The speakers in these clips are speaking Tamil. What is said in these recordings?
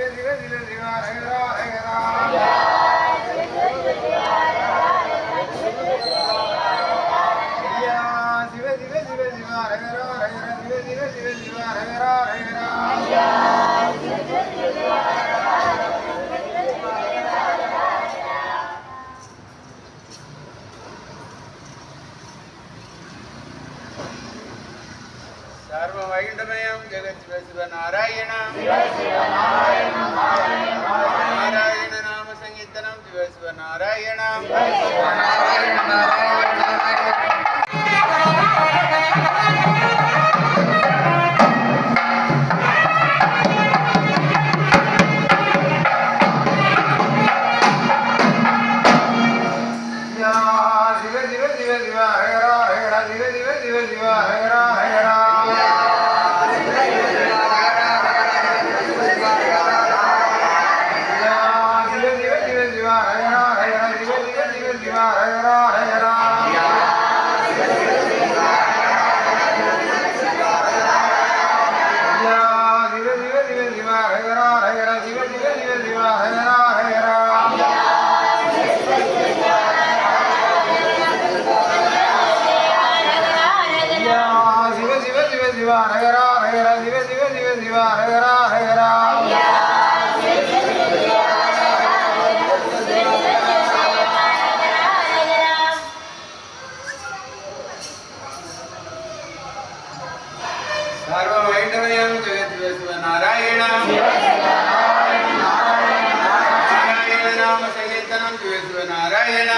శివ శివ శివ శివ రవిరా రవిరా சிவநாராயண நாராயண நாம சங்கீர்த்தனம் சிவ சிவநாராயண Yeah. సర్వమైండవయం జగద్వేశ్వ నారాయణ. నారాయణ నామ సంకీర్తనం ద్వేశ్వ నారాయణ.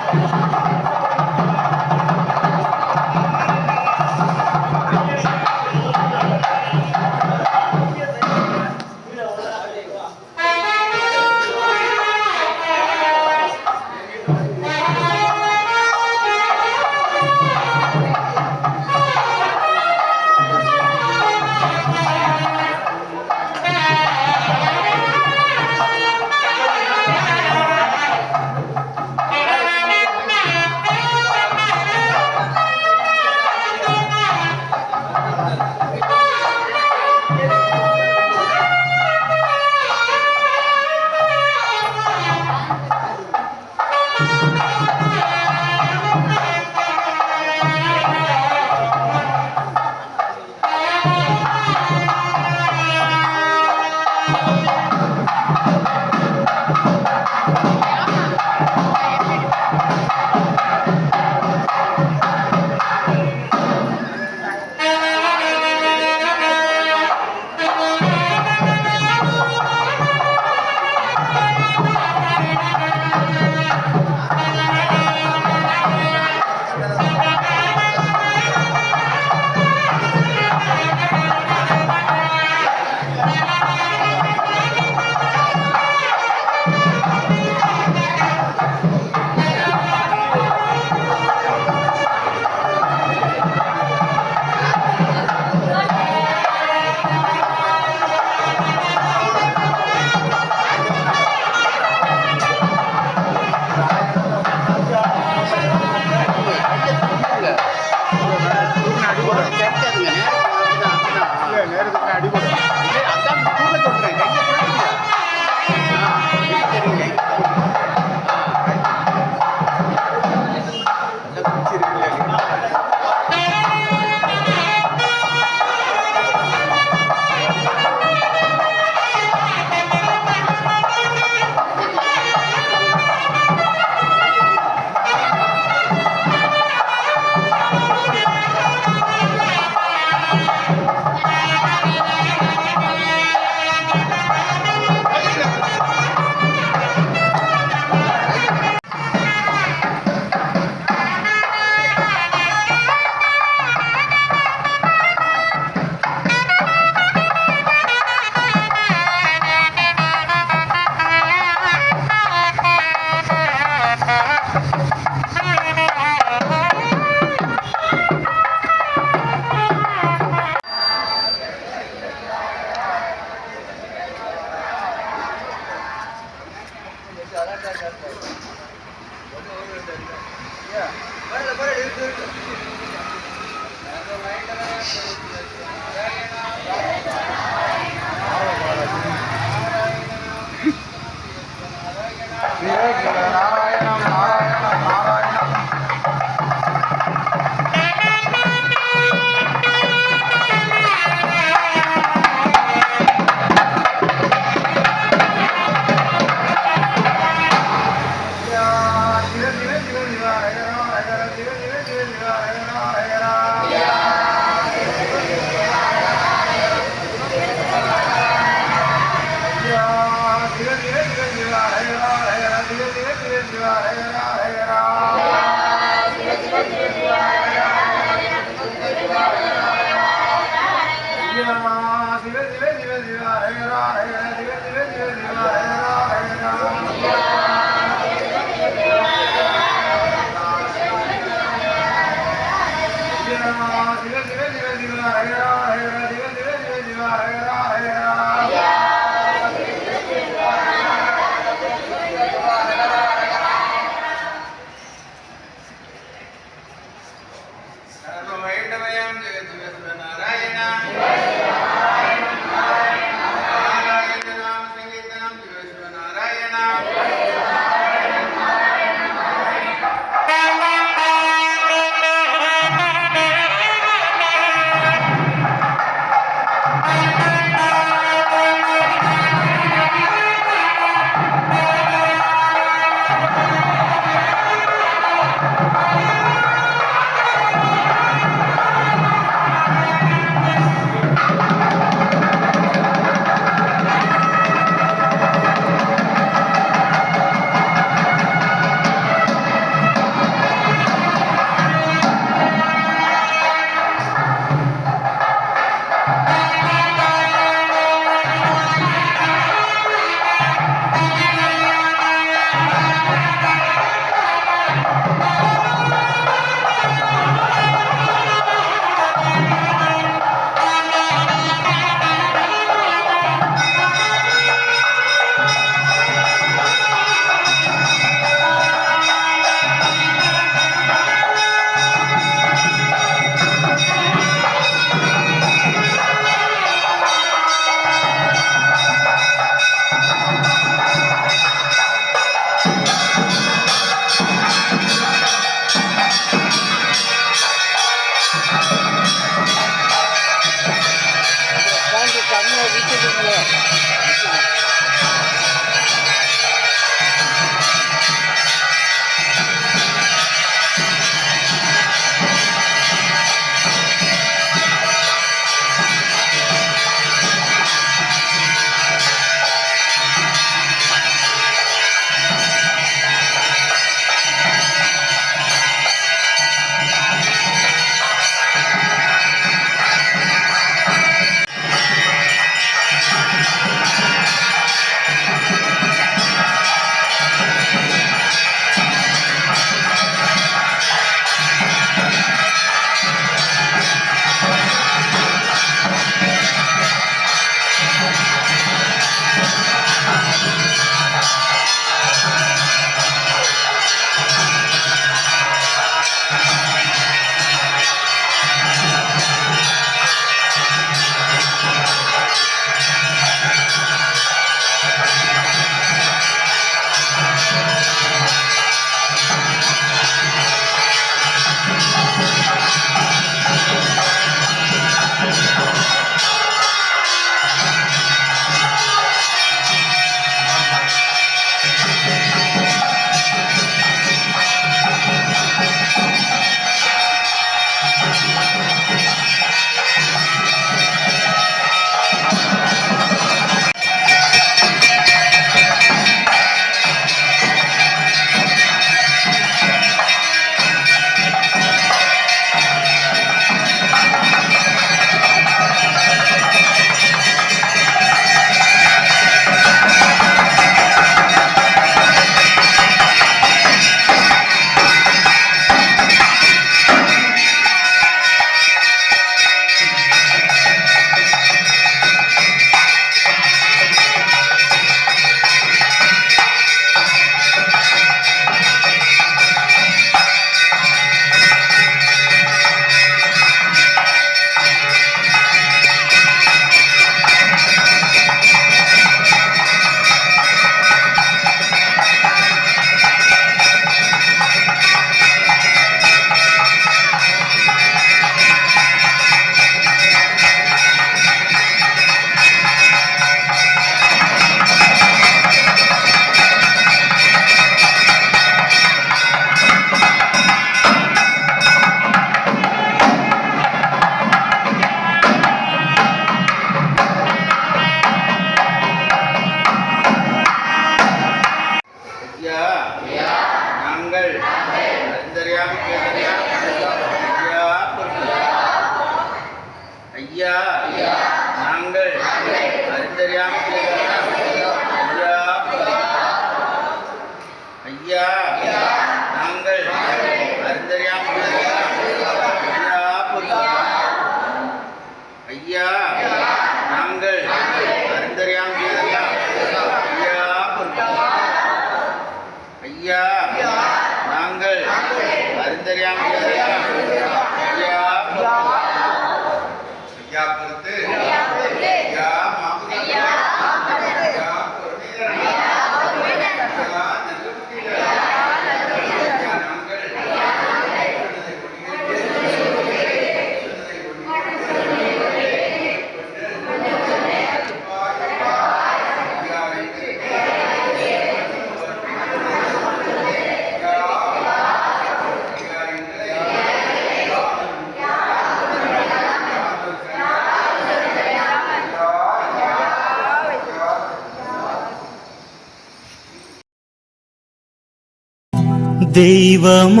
தெய்வமாயிருந்து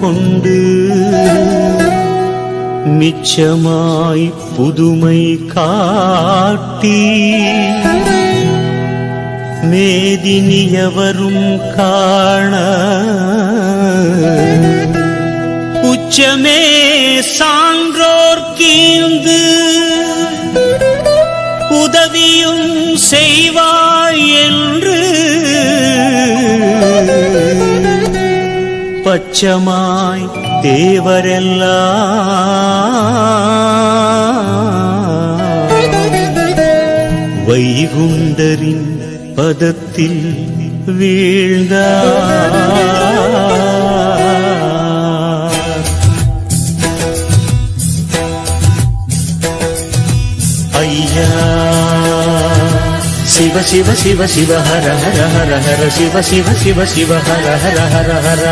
கொண்டு மிச்சமாய் புதுமை காட்டி மேதினியவரும் காண உச்சமே சான்றோர் கீழ்ந்து உதவியும் செய்வார். பச்சமாய் தேவரெல்லாம் வைகுண்டரின் பதத்தில் வீழ்ந்தார். சிவ சிவ சிவ சிவ ஹர ஹர ஹர ஹர சிவ சிவ சிவ சிவ ஹர ஹர ஹர ஹர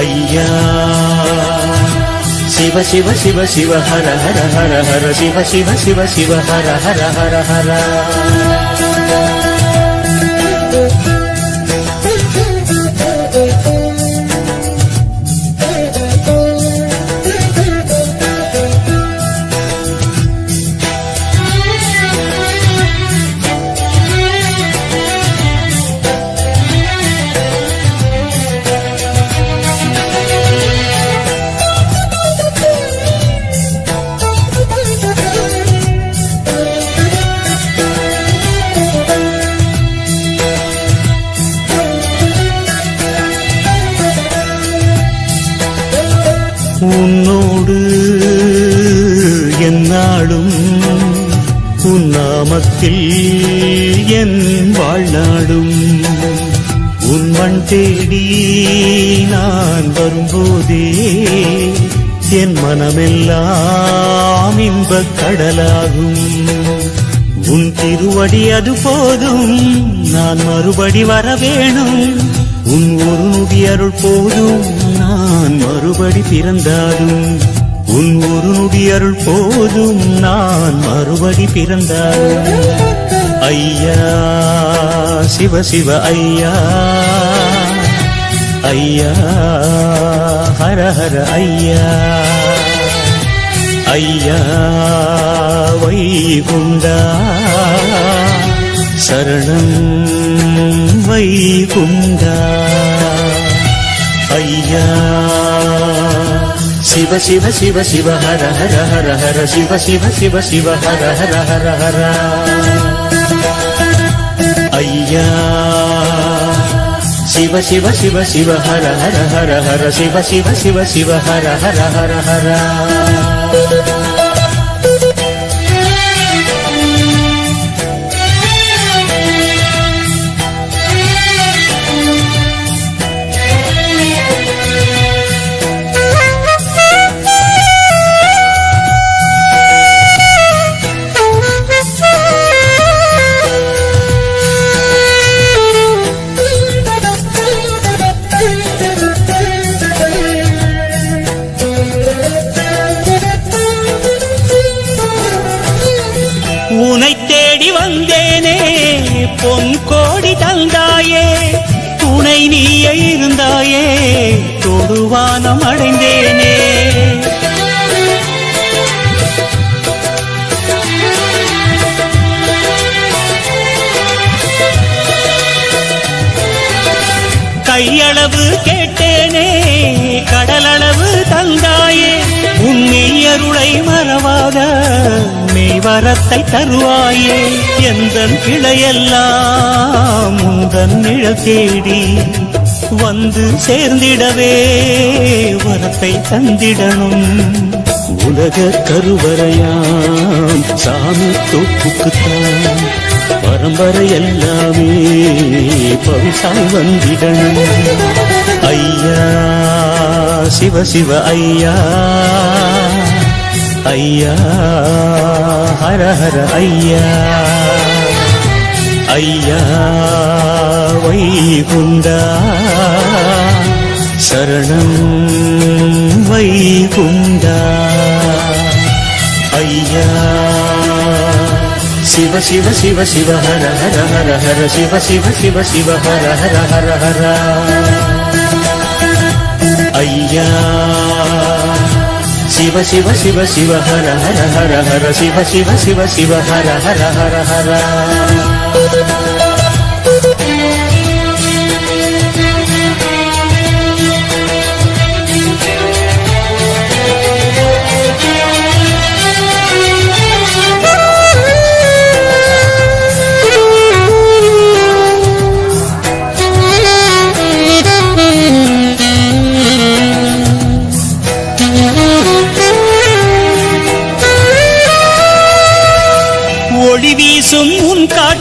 ஐயா சிவ சிவ சிவ சிவ ஹர ஹர ஹர ஹர சிவ சிவ சிவ சிவ ஹர ஹர ஹர ஹர நாமத்தில் என் வாழ்நாடும் உன்மண் தேடி நான் வரும்போதே என் மனமெல்லாம் இன்பக் கடலாகும். உன் திருவடி அது போதும் நான் மறுபடி வர வேணும் உன் ஒரு நொடி அருள் போதும் நான் மறுபடி பிறந்தாலும் உன் ஒரு நொடி அருள் போதும் நான் மறுபடி பிறந்தாலும் ஐயா சிவ சிவ ஐயா. ஐயா ஹர ஹர ஐயா. ஐயா வைகுண்டா. சரணம் வைகுண்டா. ஐயா சிவ சிவ சிவ சிவ ஹர ஹர ஹர ஹர சிவ சிவ சிவ சிவ ஹர ஹர ஹர ஹர ஐயா சிவ சிவ சிவ சிவ ஹர ஹர ஹர ஹர சிவ சிவ சிவ சிவ ஹர ஹர ஹர ஹர தொடுவானம் அடைந்தேனே. கையளவு கேட்டேனே கடலளவு தந்தாயே உன்னையருளை மறவாத மெய்வரத்தை தருவாயே எந்த கிளையெல்லாம் முந்தன் நிழல் தேடி வந்து சேர்ந்திடவே வரத்தை தந்திடணும். உலக கருவறையாம் சாமி தொப்புக்குத்தான். பரம்பரை எல்லாமே பவிசாய் வந்திடணும். ஐயா சிவ சிவ ஐயா. ஐயா ஹர ஹர ஐயா. ஐயா வைகுண்டா சரணம் வைகுண்டா ஐயா சிவ சிவ சிவ சிவ ஹர ஹர ஹர ஹர சிவ சிவ சிவ சிவ ஹர ஹர ஹர ஹர ஐயா சிவ சிவ சிவ சிவ ஹர ஹர ஹர ஹர சிவ சிவ சிவ சிவ ஹர ஹர ஹர ஹர Thank you.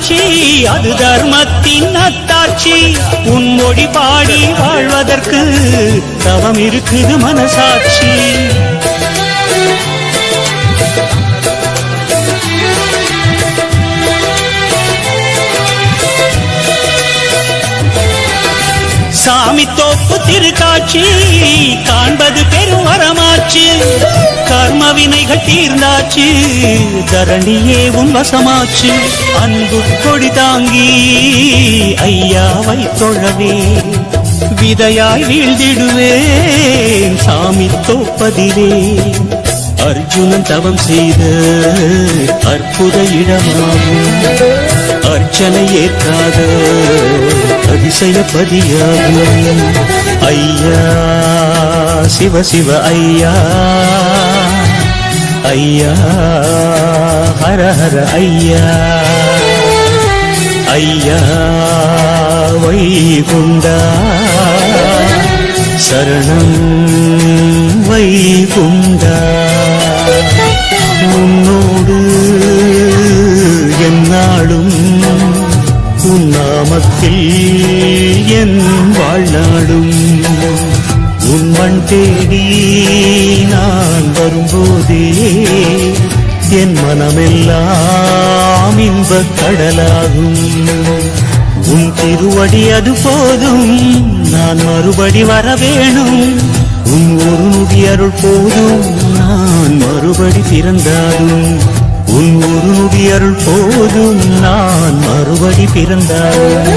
அத்தாட்சி அது தர்மத்தின் அத்தாட்சி. உன் மொழி பாடி வாழ்வதற்கு தவம் இருக்குது மனசாட்சி. சாமி தோப்பு திருக்காட்சி காண்பது பெரும் வரமாச்சு. கர்ம வினைகள் தீர்ந்தாச்சு தரணியே உன் வசமாச்சு. அன்பு கொடி தாங்கி ஐயாவை தொழவே. விதையாய் வீழ்ந்திடுவேன் சாமி தோப்பதிலே. அர்ஜுனன் தவம் செய்த அற்புத இடமாகும். அர்ச்சனை ஏற்காத அதிசயப்பதியாகும் ஐயா சிவ சிவ ஐயா. ஐயா ஹர ஹர ஐயா. ஐயா வைகுண்டா. சரணம் வைகுண்டா. நாமத்தில் என் வாழ்நாடும் உன் தேடி நான் வரும்போதே என் மனமெல்லாம் இன்பக் கடலாகும். உன் திருவடி அது போதும் நான் மறுபடி வர வேணும் உன் ஒரு நொடி அருள் போதும் நான் மறுபடி பிறந்தாலும். உன் ஒரு நொடி அருள் போதும் நான் மறுபடி பிறந்தாலும்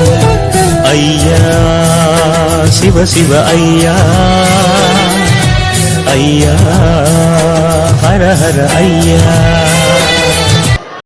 ஐயா சிவ சிவ ஐயா. ஐயா ஹர ஹர ஐயா.